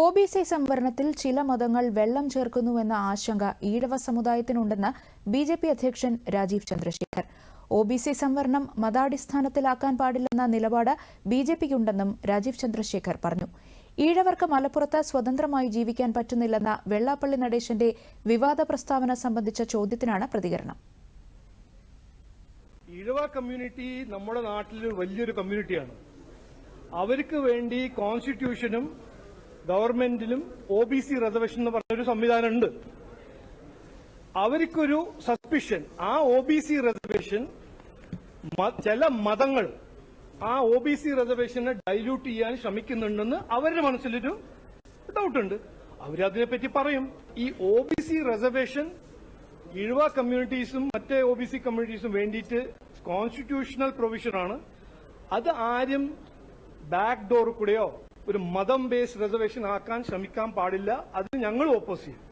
O B C സംവരണത്തിൽ ചില മതങ്ങൾ വെള്ളം ചേർക്കുന്നുവെന്ന ആശങ്ക ഈഴവ സമുദായത്തിനുണ്ടെന്ന് ബി ജെ പി അധ്യക്ഷൻ Rajeev Chandrasekhar. O B C സംവരണം മതാടിസ്ഥാനത്തിലാക്കാൻ പാടില്ലെന്ന നിലപാട് ബി ജെ പിക്കുണ്ടെന്നും രാജീവ് ചന്ദ്രശേഖർ പറഞ്ഞു. ഈഴവർക്ക് മലപ്പുറത്ത് സ്വതന്ത്രമായി ജീവിക്കാൻ പറ്റുന്നില്ലെന്ന വെള്ളാപ്പള്ളി നടേശന്റെ വിവാദ പ്രസ്താവന സംബന്ധിച്ച ചോദ്യത്തിനാണ് പ്രതികരണം. ഈഴവ കമ്മ്യൂണിറ്റി നമ്മുടെ നാട്ടിൽ വലിയൊരു കമ്മ്യൂണിറ്റിയാണ്. അവർക്ക് വേണ്ടി കോൺസ്റ്റിറ്റ്യൂഷനും ഗവൺമെന്റിലും ഒ ബി സി റിസർവേഷൻ എന്ന് പറഞ്ഞൊരു സംവിധാനമുണ്ട്. അവർക്കൊരു സസ്പിഷൻ ആ ഒ ബി സി റിസർവേഷൻ ചില മതങ്ങൾ ആ ഒ ബി സി റിസർവേഷനെ ഡൈല്യൂട്ട് ചെയ്യാൻ ശ്രമിക്കുന്നുണ്ടെന്ന് അവരുടെ മനസ്സിലൊരു ഡൗട്ടുണ്ട് അവരതിനെപ്പറ്റി പറയും. ഈ ഒ ബി സി റിസർവേഷൻ ഇഴുവ കമ്മ്യൂണിറ്റീസും മറ്റേ ഒ ബി സി കമ്മ്യൂണിറ്റീസും വേണ്ടിയിട്ട് കോൺസ്റ്റിറ്റ്യൂഷണൽ പ്രൊവിഷനാണ് അത് ആരും ബാക്ക് ഡോർ കൂടെയോ ഒരു മതം ബേസ്ഡ് റിസർവേഷൻ ആക്കാൻ ശ്രമിക്കാൻ പാടില്ല. അതിന് ഞങ്ങൾ ഓപ്പോസ് ചെയ്യും.